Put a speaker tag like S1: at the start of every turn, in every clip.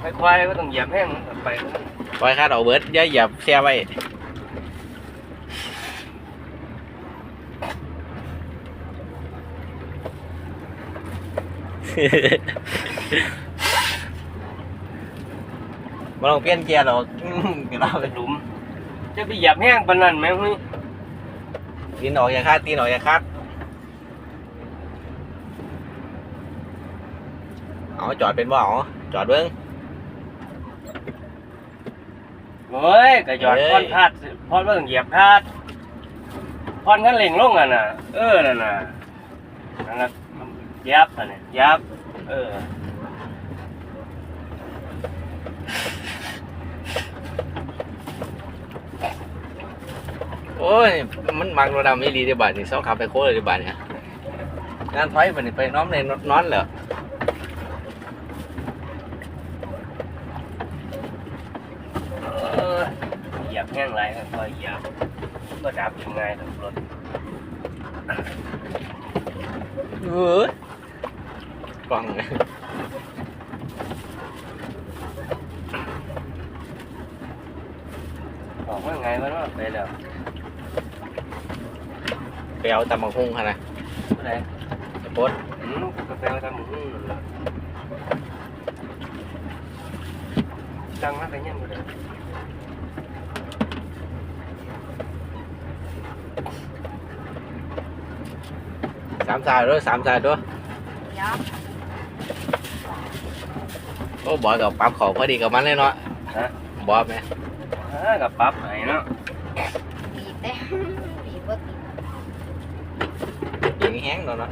S1: ควายๆก็ต้องเหยียบแห้งไป
S2: ปล่อยคาดเอาเบิร์ดอย่าเหยียบแช่ไว้มาลองเปลี่ยนเกียร์หรอกกระเรา
S1: ไปหลุม จะไปเหยียบแห้งปนนั้นไหมเฮ้ย
S2: ตีนออกอย่าคาดตีนออกอย่าคาดเอาจอดเป็นบ่เอาจอดเบิ้ง
S1: โอ้ยกระจอด
S2: เฮ้ย
S1: พอนพาดพอนว่าต้องเหยียบพาดพอนกันเล่งลงอะน่ะ เออนั่นน่ะนั่นน่ะยับอะเนี่ยยับ เออ
S2: โอ้ย มันมักรถดำไม่ดีในบ้านนี่เสาขับไปโค้งเลยในบ้านเนี่ยงานไฟมันนี่ไปน้อมในนอนเหรอ
S1: เออเหยียบแห้งไรก็เหยียบก็ดับยังไงถึงรถ
S2: เออกล้อง
S1: บอกว่าไงมันว่าไปแล้ว
S2: ไปเอาตำบักหุ่งค่ะนะ
S1: ผู้ใด
S2: ไอ้โป๊ด
S1: อืมกาแฟทำหมูนั่นล่ะจังมาไปยังบ่ได้
S2: สามสายด้วยสามสายด้วย
S3: เดี๋ยว
S2: โอ้บอยกับปั๊บเขาพอดีกับมันเลย เนาะ
S1: ฮะ
S2: บอยไหม
S1: อ่ากับปรั๊บให้เนาะ
S3: บีบแต่บีบว่าติด
S2: อย่างนี้แห้งเนาะ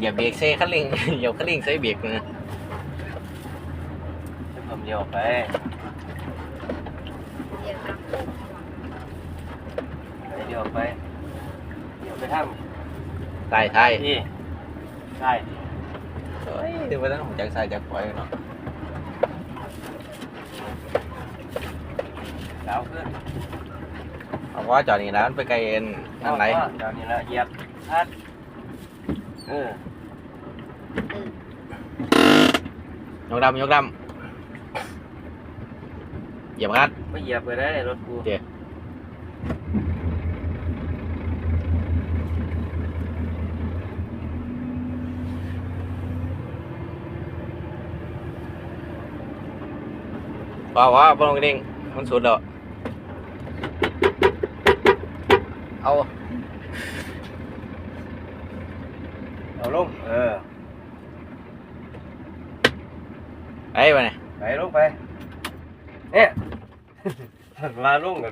S2: เนาะ
S3: เห็นแล้ว
S2: จอดไปเตะไกลแล้วอย่าไปจอดกันแท้แล้วเบรกถ้าอย่าเบรกเซ่คันเร่งอย่าคันเร่งใส่เบรกนะ
S1: จะผมเดียวไป
S3: เดี๋ยวครับ
S1: ไปเดียวไปเดี๋ยวไปท
S2: ใต้ท้ายำ
S1: นี่ใช่
S2: เฮ้ยเดี๋ยวไปตั้งหัวจักรสายจักรปล่อยเนาะ
S1: สาวขึ้น
S2: เอาว่าจอดนี่นะมันไปไกลเอ็นนั่นไร
S1: เดี๋ยวนี้ละเหยียบพัดเออ ย
S2: กดำยกดำเหยียบคัด
S1: ไม่เหยียบไปได้รถกู
S2: เจ๊ว่าว่าบอลงกระดิ่งมันสุดแล้วเอา
S1: เอาลง เออ
S2: ไอ้ไปเนี่ย
S1: ไป